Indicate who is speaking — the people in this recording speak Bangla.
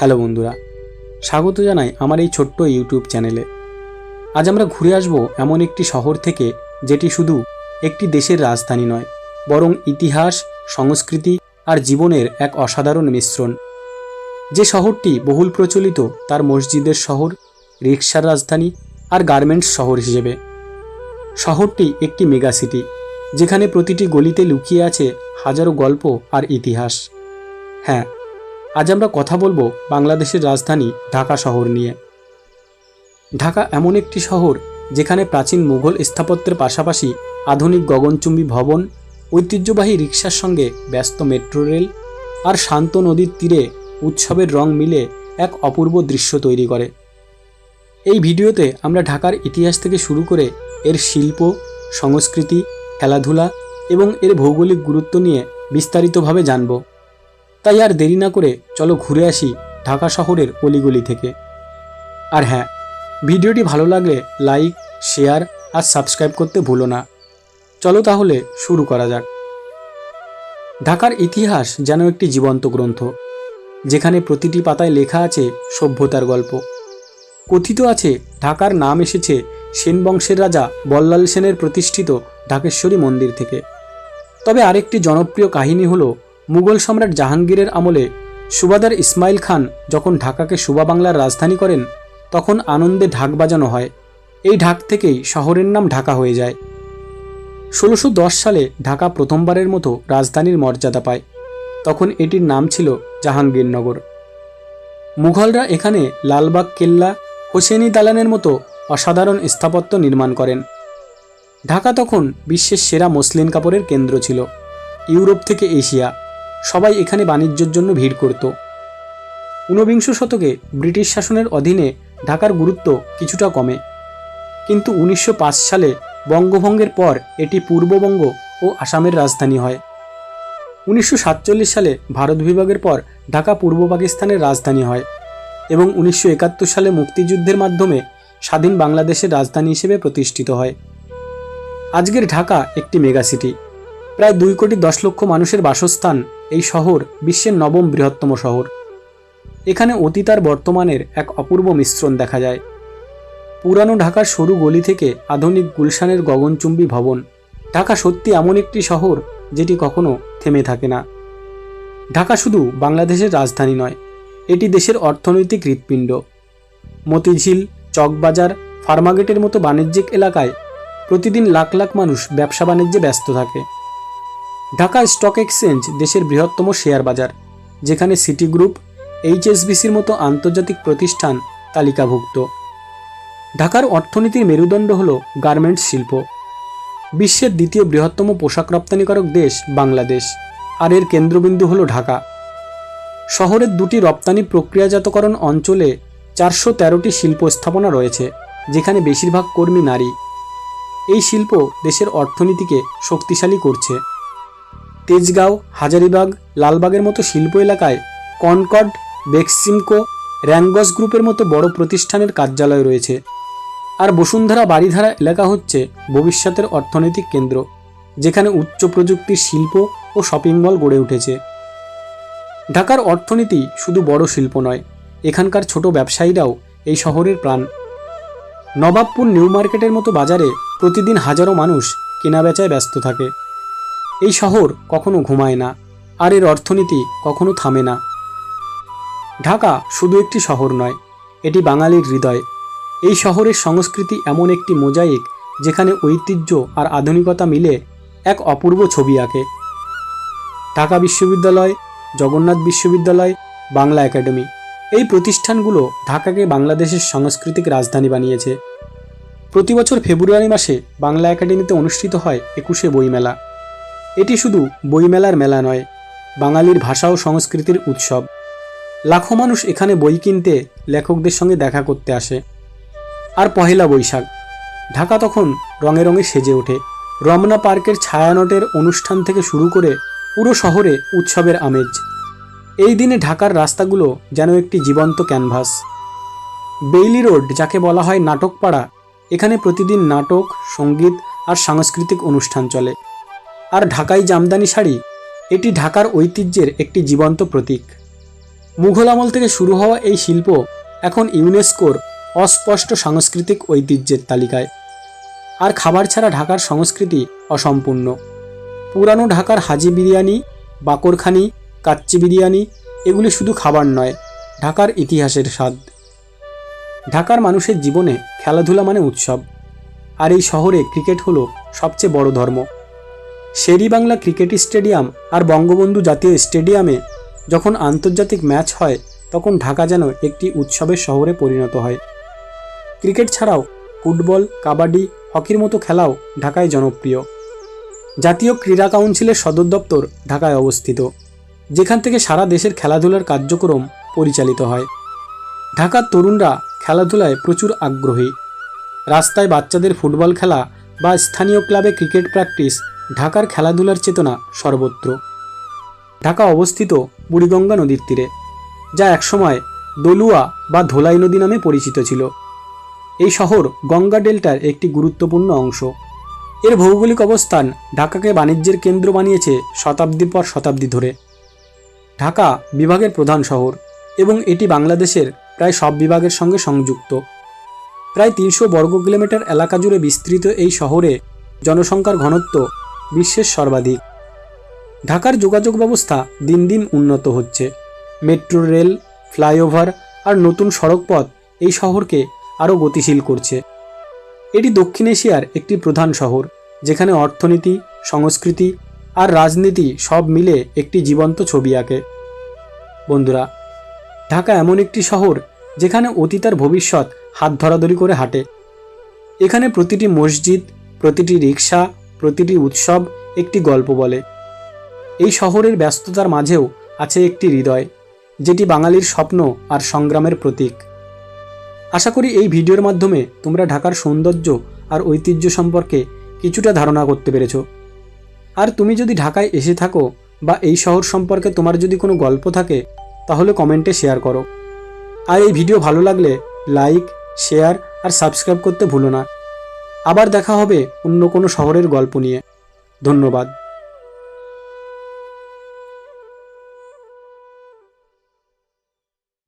Speaker 1: হ্যালো বন্ধুরা, স্বাগত জানাই আমার এই ছোট্ট ইউটিউব চ্যানেলে। আজ আমরা ঘুরে আসব এমন একটি শহর থেকে যেটি শুধু একটি দেশের রাজধানী নয়, বরং ইতিহাস, সংস্কৃতি আর জীবনের এক অসাধারণ মিশ্রণ। যে শহরটি বহুল প্রচলিত তার মসজিদের শহর রিক্সার রাজধানী আর গার্মেন্টস শহর হিসেবে। শহরটি একটি মেগা সিটি, যেখানে প্রতিটি গলিতে লুকিয়ে আছে হাজারো গল্প আর ইতিহাস। হ্যাঁ আজ আমরা কথা বলব বাংলাদেশের রাজধানী ঢাকা শহর নিয়ে। ঢাকা এমন একটি শহর যেখানে প্রাচীন মুঘল স্থাপত্যের পাশাপাশি আধুনিক গগনচুম্বী ভবন, ঐতিহ্যবাহী রিক্সার সঙ্গে ব্যস্ত মেট্রো রেল আর শান্ত নদীর তীরে উৎসবের রং মিলে এক অপূর্ব দৃশ্য তৈরি করে। এই ভিডিওতে আমরা ঢাকার ইতিহাস থেকে শুরু করে এর শিল্প, সংস্কৃতি, খেলাধুলা এবং এর ভৌগোলিক গুরুত্ব নিয়ে বিস্তারিতভাবে জানব। তাই আর দেরি না করে চলো ঘুরে আসি ঢাকা শহরের অলিগলি থেকে। আর হ্যাঁ ভিডিওটি ভালো লাগলে লাইক, শেয়ার আর সাবস্ক্রাইব করতে ভুলো না। চলো তাহলে শুরু করা যাক। ঢাকার ইতিহাস যেন একটি জীবন্ত গ্রন্থ, যেখানে প্রতিটি পাতায় লেখা আছে সভ্যতার গল্প। কথিত আছে ঢাকার নাম এসেছে সেন বংশের রাজা বল্লাল সেনের প্রতিষ্ঠিত ঢাকেশ্বরী মন্দির থেকে। তবে আরেকটি জনপ্রিয় কাহিনী হলো মুঘল সম্রাট জাহাঙ্গীরের আমলে সুবাদার ইসমাইল খান যখন ঢাকাকে সুবা বাংলার রাজধানী করেন, তখন আনন্দে ঢাক বাজানো হয়। এই ঢাক থেকেই শহরের নাম ঢাকা হয়ে যায়। ষোলোশো সালে ঢাকা প্রথমবারের মতো রাজধানীর মর্যাদা পায়। তখন এটির নাম ছিল জাহাঙ্গীরনগর। মুঘলরা এখানে লালবাগ কেল্লা, হোসেনি দালানের মতো অসাধারণ স্থাপত্য নির্মাণ করেন। ঢাকা তখন বিশ্বের সেরা মসলিন কাপড়ের কেন্দ্র ছিল, ইউরোপ থেকে এশিয়া। সবাই এখানে বাণিজ্যের জন্য ভিড় করত। ঊনবিংশ শতকে ব্রিটিশ শাসনের অধীনে ঢাকার গুরুত্ব কিছুটা কমে। কিন্তু উনিশশো পাঁচ সালে বঙ্গভঙ্গের পর এটি পূর্ববঙ্গ ও আসামের রাজধানী হয়। উনিশশো সাতচল্লিশ সালে ভারত বিভাগের পর ঢাকা পূর্ব পাকিস্তানের রাজধানী হয় এবং উনিশশো একাত্তর সালে মুক্তিযুদ্ধের মাধ্যমে স্বাধীন বাংলাদেশের রাজধানী হিসেবে প্রতিষ্ঠিত হয়। আজকের ঢাকা একটি মেগা সিটি প্রায় দুই কোটি দশ লক্ষ মানুষের বাসস্থান এই শহর বিশ্বের নবম বৃহত্তম শহর। এখানে অতীত আর বর্তমানের এক অপূর্ব মিশ্রণ দেখা যায়। পুরানো ঢাকার সরু গলি থেকে আধুনিক গুলশানের গগনচুম্বী ভবন। ঢাকা সত্যি এমন একটি শহর যেটি কখনো থেমে থাকে না। ঢাকা শুধু বাংলাদেশের রাজধানী নয়, এটি দেশের অর্থনৈতিক হৃৎপিণ্ড। মতিঝিল, চকবাজার, ফার্মাগেটের মতো বাণিজ্যিক এলাকায় প্রতিদিন লাখ লাখ মানুষ ব্যবসা বাণিজ্যে ব্যস্ত থাকে। ঢাকা স্টক এক্সচেঞ্জ দেশের বৃহত্তম শেয়ার বাজার, যেখানে সিটি গ্রুপ এইচএসবিসির মতো আন্তর্জাতিক প্রতিষ্ঠান তালিকাভুক্ত। ঢাকার অর্থনীতির মেরুদণ্ড হল গার্মেন্টস শিল্প। বিশ্বের দ্বিতীয় বৃহত্তম পোশাক রপ্তানিকারক দেশ বাংলাদেশ, আর এর কেন্দ্রবিন্দু হল ঢাকা। শহরের দুটি রপ্তানি প্রক্রিয়াজাতকরণ অঞ্চলে চারশো তেরোটি শিল্প স্থাপনা রয়েছে, যেখানে বেশিরভাগ কর্মী নারী। এই শিল্প দেশের অর্থনীতিকে শক্তিশালী করছে। তেজগাঁও, হাজারিবাগ, লালবাগের মতো শিল্প এলাকায় কনকর্ড, বেক্সিমকো, র্যাঙ্গস গ্রুপের মতো বড় প্রতিষ্ঠানের কার্যালয় রয়েছে। আর বসুন্ধরা বাড়িধারা এলাকা হচ্ছে ভবিষ্যতের অর্থনৈতিক কেন্দ্র, যেখানে উচ্চ প্রযুক্তির শিল্প ও শপিং মল গড়ে উঠেছে। ঢাকার অর্থনীতি শুধু বড় শিল্প নয়, এখানকার ছোট ব্যবসায়ীরাও এই শহরের প্রাণ। নবাবপুর নিউ মার্কেটের মতো বাজারে প্রতিদিন হাজারো মানুষ কেনাবেচায় ব্যস্ত থাকে। এই শহর কখনো ঘুমায় না, আর এর অর্থনীতি কখনো থামে না। ঢাকা শুধু একটি শহর নয়, এটি বাঙালির হৃদয়। এই শহরের সংস্কৃতি এমন একটি মোজাইক যেখানে ঐতিহ্য আর আধুনিকতা মিলে এক অপূর্ব ছবি আঁকে। ঢাকা বিশ্ববিদ্যালয়, জগন্নাথ বিশ্ববিদ্যালয়, বাংলা একাডেমি এই প্রতিষ্ঠানগুলো ঢাকাকে বাংলাদেশের সাংস্কৃতিক রাজধানী বানিয়েছে। প্রতি বছর ফেব্রুয়ারি মাসে বাংলা একাডেমিতে অনুষ্ঠিত হয় একুশে বইমেলা। এটি শুধু বইমেলার মেলা নয়, বাঙালির ভাষা ও সংস্কৃতির উৎসব। লাখো মানুষ এখানে বই কিনতে লেখকদের সঙ্গে দেখা করতে আসে। আর পহেলা বৈশাখ, ঢাকা তখন রঙে রঙে সেজে ওঠে। রমনা পার্কের ছায়ানটের অনুষ্ঠান থেকে শুরু করে পুরো শহরে উৎসবের আমেজ। এই দিনে ঢাকার রাস্তাগুলো যেন একটি জীবন্ত ক্যানভাস। বেইলি রোড, যাকে বলা হয় নাটকপাড়া, এখানে প্রতিদিন নাটক, সংগীত আর সাংস্কৃতিক অনুষ্ঠান চলে। আর ঢাকাই জামদানি শাড়ি, এটি ঢাকার ঐতিহ্যের একটি জীবন্ত প্রতীক। মুঘল আমল থেকে শুরু হওয়া এই শিল্প এখন ইউনেস্কোর অস্পষ্ট সাংস্কৃতিক ঐতিহ্যের তালিকায়। আর খাবার ছাড়া ঢাকার সংস্কৃতি অসম্পূর্ণ। পুরানো ঢাকার হাজি বিরিয়ানি, বাকরখানি, কাচ্চি বিরিয়ানি, এগুলি শুধু খাবার নয়, ঢাকার ইতিহাসের স্বাদ। ঢাকার মানুষের জীবনে খেলাধুলা মানে উৎসব। আর এই শহরে ক্রিকেট হলো সবচেয়ে বড় ধর্ম। শেরিবাংলা ক্রিকেট স্টেডিয়াম আর বঙ্গবন্ধু জাতীয় স্টেডিয়ামে যখন আন্তর্জাতিক ম্যাচ হয়, তখন ঢাকা যেন একটি উৎসবের শহরে পরিণত হয়। ক্রিকেট ছাড়াও ফুটবল, কাবাডি, হকির মতো খেলাও ঢাকায় জনপ্রিয়। জাতীয় ক্রীড়া কাউন্সিলের সদর দপ্তর ঢাকায় অবস্থিত, যেখান থেকে সারা দেশের খেলাধুলার কার্যক্রম পরিচালিত হয়। ঢাকার তরুণরা খেলাধুলায় প্রচুর আগ্রহী। রাস্তায় বাচ্চাদের ফুটবল খেলা বা স্থানীয় ক্লাবে ক্রিকেট প্র্যাকটিস ঢাকার খেলাধুলার চেতনা সর্বত্র। ঢাকা অবস্থিত বুড়িগঙ্গা নদীর তীরে, যা একসময় দলুয়া বা ধোলাই নদী নামে পরিচিত ছিল। এই শহর গঙ্গা ডেল্টার একটি গুরুত্বপূর্ণ অংশ। এর ভৌগোলিক অবস্থান ঢাকাকে বাণিজ্যের কেন্দ্র বানিয়েছে শতাব্দীর পর শতাব্দী ধরে। ঢাকা বিভাগের প্রধান শহর এবং এটি বাংলাদেশের প্রায় সব বিভাগের সঙ্গে সংযুক্ত। প্রায় তিনশো বর্গ কিলোমিটার এলাকা জুড়ে বিস্তৃত এই শহরে জনসংখ্যার ঘনত্ব বিশ্বের সর্বাধিক। ঢাকার যোগাযোগ ব্যবস্থা দিন দিন উন্নত হচ্ছে। মেট্রো রেল, ফ্লাইওভার আর নতুন সড়কপথ এই শহরকে আরও গতিশীল করছে। এটি দক্ষিণ এশিয়ার একটি প্রধান শহর, যেখানে অর্থনীতি, সংস্কৃতি আর রাজনীতি সব মিলে একটি জীবন্ত ছবি আঁকে। বন্ধুরা, ঢাকা এমন একটি শহর যেখানে অতীত আর ভবিষ্যৎ হাত ধরাধরি করে হাঁটে। এখানে প্রতিটি মসজিদ, প্রতিটি রিক্সা প্রতিটি উৎসব একটি গল্প বলে। এই শহরের ব্যস্ততার মাঝেও আছে একটি হৃদয়, যেটি বাঙালির স্বপ্ন আর সংগ্রামের প্রতীক। আশা করি এই ভিডিওর মাধ্যমে তোমরা ঢাকার সৌন্দর্য আর ঐতিহ্য সম্পর্কে কিছুটা ধারণা করতে পেরেছ। আর তুমি যদি ঢাকায় এসে থাকো বা এই শহর সম্পর্কে তোমার যদি কোনো গল্প থাকে, তাহলে কমেন্টে শেয়ার করো। আর এই ভিডিও ভালো লাগলে লাইক, শেয়ার আর সাবস্ক্রাইব করতে ভুলো না। আবার দেখা হবে অন্য কোনো শহরের গল্প নিয়ে। ধন্যবাদ।